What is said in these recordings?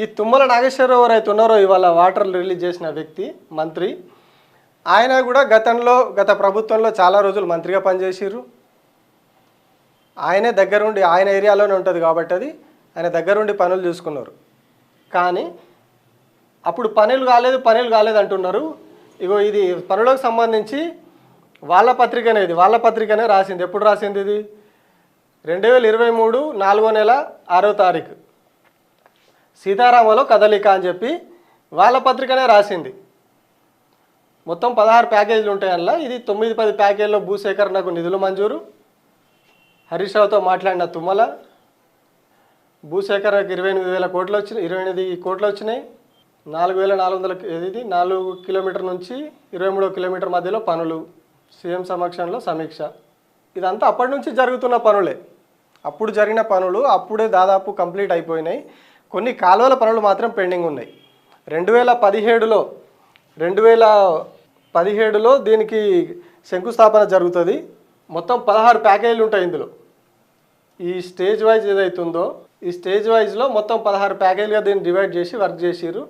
ఈ తుమ్మల నాగేశ్వరరావు అయితే ఉన్నారో ఇవాళ వాటర్లు రిలీజ్ చేసిన వ్యక్తి మంత్రి. ఆయన కూడా గతంలో గత ప్రభుత్వంలో చాలా రోజులు మంత్రిగా పనిచేసిర్రు. ఆయనే దగ్గరుండి ఆయన ఏరియాలోనే ఉంటుంది కాబట్టి అది ఆయన దగ్గరుండి పనులు చూసుకున్నారు. కానీ అప్పుడు పనులు కాలేదు పనులు కాలేదు అంటున్నారు. ఇగో ఇది పనులకు సంబంధించి వాళ్ళ పత్రికనే ఇది వాళ్ళ పత్రికనే రాసింది. ఎప్పుడు రాసింది ఇది? రెండు వేల ఇరవై మూడు నాలుగో నెల ఆరో తారీఖు. సీతారామలో కదలిక అని చెప్పి వాళ్ళ పత్రికనే రాసింది. మొత్తం పదహారు ప్యాకేజీలు ఉంటాయి అందులో ఇది తొమ్మిది పది ప్యాకేజీలో భూసేకరణకు నిధులు మంజూరు. హరీష్ రావుతో మాట్లాడిన తుమ్మల. భూసేకరణకు ఇరవై ఎనిమిది వేల కోట్లు వచ్చినాయి ఇరవై ఎనిమిది కోట్లు వచ్చినాయి. నాలుగు వేల నాలుగు వందల ఇది? నాలుగు కిలోమీటర్ నుంచి ఇరవై మూడో కిలోమీటర్ మధ్యలో పనులు. సీఎం సమక్షంలో సమీక్ష. ఇదంతా అప్పటి నుంచి జరుగుతున్న పనులే. అప్పుడు జరిగిన పనులు అప్పుడే దాదాపు కంప్లీట్ అయిపోయినాయి. కొన్ని కాలువల పనులు మాత్రం పెండింగ్ ఉన్నాయి. రెండు వేల పదిహేడులో రెండు వేల పదిహేడులో దీనికి శంకుస్థాపన జరుగుతుంది. మొత్తం పదహారు ప్యాకేజీలు ఉంటాయి ఇందులో. ఈ స్టేజ్ వైజ్ ఏదైతుందో ఈ స్టేజ్ వైజ్లో మొత్తం పదహారు ప్యాకేజీలుగా దీన్ని డివైడ్ చేసి వర్క్ చేసిరు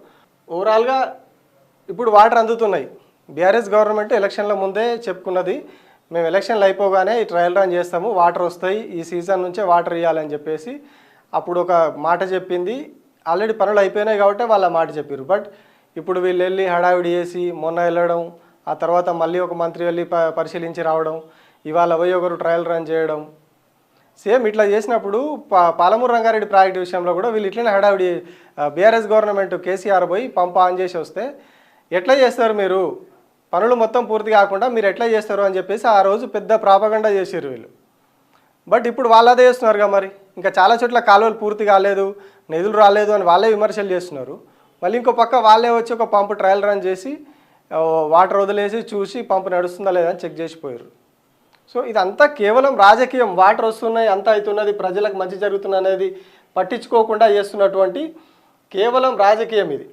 ఓవరాల్గా ఇప్పుడు వాటర్ అందుతున్నాయి. బీఆర్ఎస్ గవర్నమెంట్ ఎలక్షన్ల ముందే చెప్పుకున్నది మేము ఎలక్షన్లు అయిపోగానే ఈ ట్రయల్ రన్ చేస్తాము వాటర్ వస్తాయి ఈ సీజన్ నుంచే వాటర్ ఇవ్వాలని చెప్పేసి అప్పుడు ఒక మాట చెప్పింది. ఆల్రెడీ పనులు అయిపోయినాయి కాబట్టి వాళ్ళ మాట చెప్పారు బట్ ఇప్పుడు వీళ్ళు వెళ్ళి హడావిడి చేసి మొన్న వెళ్ళడం ఆ తర్వాత మళ్ళీ ఒక మంత్రి వెళ్ళి ప పరిశీలించి రావడం ఇవాళ పోయి ఒకరు ట్రయల్ రన్ చేయడం. సేమ్ ఇట్లా చేసినప్పుడు పా పాలమూరు రంగారెడ్డి ప్రాజెక్ట్ విషయంలో కూడా వీళ్ళు ఇట్లనే హడావిడి బీఆర్ఎస్ గవర్నమెంట్ కేసీఆర్ పోయి పంప్ ఆన్ చేసి వస్తే ఎట్లా చేస్తారు మీరు? పనులు మొత్తం పూర్తి కాకుండా మీరు ఎట్లా చేస్తారు అని చెప్పేసి ఆ రోజు పెద్ద ప్రాపగండా చేసారు వీళ్ళు. బట్ ఇప్పుడు వాళ్ళు అదే చేస్తున్నారుగా మరి. ఇంకా చాలా చోట్ల కాలువలు పూర్తి కాలేదు నిధులు రాలేదు అని వాళ్ళే విమర్శలు చేస్తున్నారు. మళ్ళీ ఇంకో పక్క వాళ్ళే వచ్చి ఒక పంపు ట్రయల్ రన్ చేసి వాటర్ వదిలేసి చూసి పంపు నడుస్తుందా లేదా అని చెక్ చేసిపోయారు. సో ఇదంతా కేవలం రాజకీయం. వాటర్ వస్తున్నాయి అంతా అవుతున్నది ప్రజలకు మంచి జరుగుతుంది అనేది పట్టించుకోకుండా చేస్తున్నటువంటి కేవలం రాజకీయం ఇది.